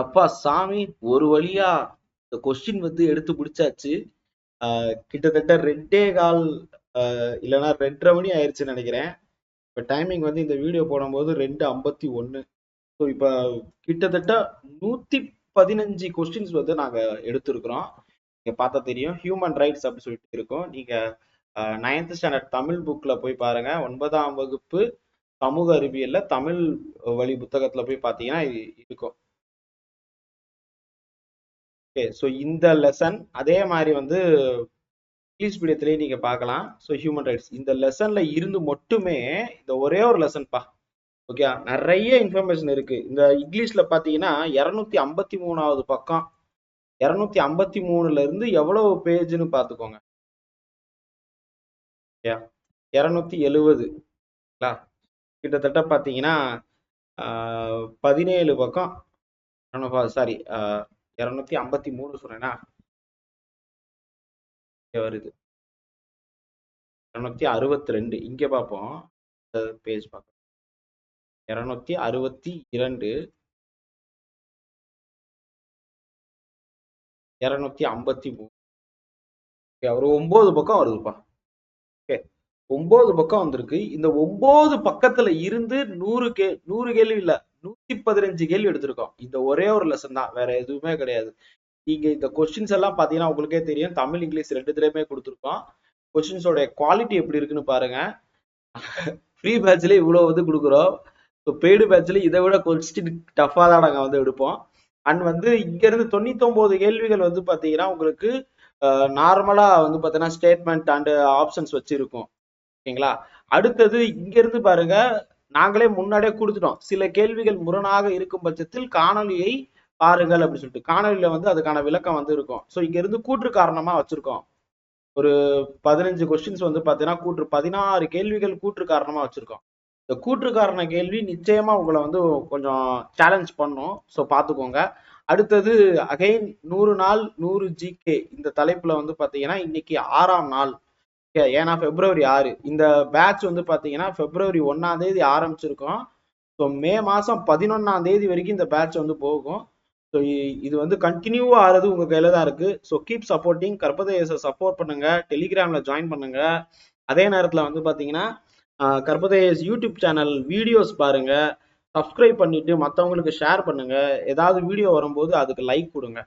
எப்பா சாமி ஒரு வழியா இந்த கொஸ்டின் வந்து எடுத்து முடிச்சாச்சு. கிட்டத்தட்ட ரெண்டே கால் இல்லைன்னா ரெண்டரை மணி ஆயிடுச்சுன்னு நினைக்கிறேன். இப்போ டைமிங் வந்து இந்த வீடியோ போடும்போது ரெண்டு ஐம்பத்தி ஒன்று ஸோ இப்போ கிட்டத்தட்ட நூற்றி பதினஞ்சு கொஸ்டின்ஸ் வந்து நாங்கள் எடுத்திருக்கிறோம். நீங்கள் பார்த்தா தெரியும். ஹியூமன் ரைட்ஸ் அப்படின்னு சொல்லிட்டு இருக்கோம். நீங்கள் நைன்த் ஸ்டாண்டர்ட் தமிழ் புக்கில் போய் பாருங்கள் ஒன்பதாம் வகுப்பு சமூக அறிவியலில் தமிழ் வழி புத்தகத்தில் போய் பார்த்தீங்கன்னா இது இருக்கும். ஓகே ஸோ இந்த லெசன் அதே மாதிரி வந்து இங்கிலீஷ் மீடியத்திலேயே நீங்கள் பார்க்கலாம். ஸோ ஹியூமன் ரைட்ஸ் இந்த லெசன்ல இருந்து மட்டுமே இந்த ஒரே ஒரு லெசன்ப்பா ஓகே நிறைய இன்ஃபர்மேஷன் இருக்கு. இந்த இங்கிலீஷ்ல பார்த்தீங்கன்னா இரநூத்தி ஐம்பத்தி மூணாவது பக்கம். இரநூத்தி ஐம்பத்தி மூணுல இருந்து எவ்வளவு பேஜ்னு ஓகே இரநூத்தி எழுவதுங்களா கிட்டத்தட்ட பார்த்தீங்கன்னா பதினேழு பக்கம். சாரி இருநூத்தி ஐம்பத்தி மூணு சொன்னேன்னா வருது. இருநூத்தி அறுபத்தி ரெண்டு. இங்க பார்ப்போம் பேஜ் பார்க்க இருநூத்தி அறுபத்தி இரண்டு. இருநூத்தி ஐம்பத்தி மூணு. ஒரு ஒன்பது பக்கம் வருதுப்பா. ஓகே ஒன்பது பக்கம் வந்திருக்கு. இந்த ஒன்பது பக்கத்துல இருந்து நூறு கே நூறு கேள்வி இல்ல. நூத்தி பதினஞ்சு கேள்வி எடுத்திருக்கோம். இந்த ஒரே ஒரு லெசன் தான் வேற எதுவுமே கிடையாது. நீங்க இந்த கொஸ்டின்ஸ் எல்லாம் பாத்தீங்கன்னா உங்களுக்கே தெரியும். தமிழ் இங்கிலீஷ் ரெண்டுத்துலயுமே கொடுத்துருக்கோம். கொஸ்டின்ஸோட குவாலிட்டி எப்படி இருக்குன்னு பாருங்க. ஃப்ரீ பேட்ச்ல இவ்வளவு வந்து கொடுக்குறோம். ஸோ பெய்டு பேட்ச்ல இதை விட கொஸ்டின் டஃபா தான் நாங்க வந்து எடுப்போம். அண்ட் வந்து இங்க இருந்து தொண்ணூத்தி கேள்விகள் வந்து பாத்தீங்கன்னா உங்களுக்கு நார்மலா வந்து பாத்தீங்கன்னா ஸ்டேட்மெண்ட் அண்ட் ஆப்ஷன்ஸ் வச்சிருக்கும். ஓகேங்களா? அடுத்தது இங்க இருந்து பாருங்க நாங்களே முன்னாடியே கொடுத்துட்டோம். சில கேள்விகள் முரணாக இருக்கும் பட்சத்தில் காணொலியை பாருங்கள் அப்படின்னு சொல்லிட்டு. காணொலியில வந்து அதுக்கான விளக்கம் வந்து இருக்கும். ஸோ இங்க இருந்து கூற்று காரணமா வச்சிருக்கோம். ஒரு பதினஞ்சு கொஸ்டின்ஸ் வந்து பாத்தீங்கன்னா கூற்று பதினாறு கேள்விகள் கூற்று காரணமா வச்சிருக்கோம். இந்த கூற்று காரண கேள்வி நிச்சயமா உங்களை வந்து கொஞ்சம் சேலஞ்ச் பண்ணும். ஸோ பார்த்துக்கோங்க அடுத்தது அகைன் நூறு நாள் நூறு ஜிகே இந்த தலைப்புல வந்து பாத்தீங்கன்னா இன்னைக்கு ஆறாம் நாள். ஏன்னா பிப்ரவரி ஆறு. இந்த பேட்ச் வந்து பார்த்தீங்கன்னா பிப்ரவரி ஒன்னாம் தேதி ஆரம்பிச்சிருக்கோம். ஸோ மே மாசம் பதினொன்னாம் தேதி வரைக்கும் இந்த பேட்ச் வந்து போகும். ஸோ இது வந்து கண்டினியூவா ஆறது உங்கள் கையில தான் இருக்கு. ஸோ கீப் சப்போர்ட்டிங் கர்ப்பதேச சப்போர்ட் பண்ணுங்க. டெலிகிராம்ல ஜாயின் பண்ணுங்க. அதே நேரத்தில் வந்து பாத்தீங்கன்னா கர்ப்பதேஸ் யூடியூப் சேனல் வீடியோஸ் பாருங்க. சப்ஸ்கிரைப் பண்ணிட்டு மற்றவங்களுக்கு ஷேர் பண்ணுங்க. ஏதாவது வீடியோ வரும்போது அதுக்கு லைக் கொடுங்க.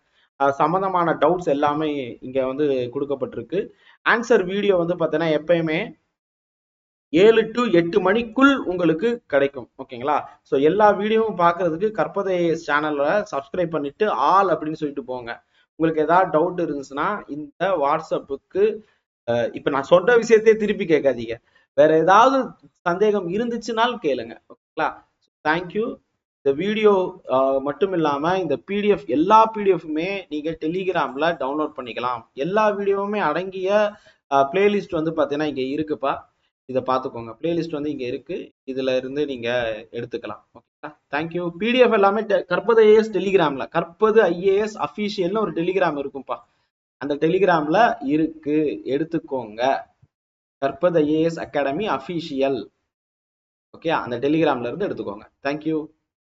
சம்மந்தமான டவுட்ஸ் எல்லாமே இங்கே வந்து கொடுக்கப்பட்டிருக்கு. ஆன்சர் வீடியோ வந்து பார்த்தீங்கன்னா எப்பயுமே ஏழு டு எட்டு மணிக்குள் உங்களுக்கு கிடைக்கும். ஓகேங்களா? ஸோ எல்லா வீடியோவும் பார்க்கறதுக்கு கற்பதைய சேனலில் சப்ஸ்கிரைப் பண்ணிட்டு ஆல் அப்படின்னு சொல்லிட்டு போங்க. உங்களுக்கு ஏதாவது டவுட் இருந்துச்சுன்னா இந்த வாட்ஸ்அப்புக்கு இப்போ நான் சொன்ன விஷயத்தையே திருப்பி கேட்காதீங்க. வேற ஏதாவது சந்தேகம் இருந்துச்சுனாலும் கேளுங்க. ஓகேங்களா? தேங்க்யூ இந்த வீடியோ மட்டும் இல்லாம இந்த பிடிஎஃப் எல்லா பிடிஎஃப்புமே நீங்க டெலிகிராம்ல டவுன்லோட் பண்ணிக்கலாம். எல்லா வீடியோவுமே அடங்கிய பிளேலிஸ்ட் வந்து பாத்தீங்கன்னா இங்க இருக்குப்பா. இதை பார்த்துக்கோங்க பிளேலிஸ்ட் வந்து இங்க இருக்கு. இதுல இருந்து நீங்க எடுத்துக்கலாம். ஓகேங்களா தேங்க்யூ பிடிஎஃப் எல்லாமே கற்பது ஐஏஎஸ் டெலிகிராம்ல கற்பது ஐஏஎஸ் அஃபீஷியல்னு ஒரு டெலிகிராம் இருக்கும்ப்பா அந்த டெலிகிராம்ல இருக்கு. எடுத்துக்கோங்க. கற்பது ஐஏஎஸ் அகாடமி அஃபீஷியல் ஓகே அந்த டெலிகிராம்ல இருந்து எடுத்துக்கோங்க. தேங்க்யூ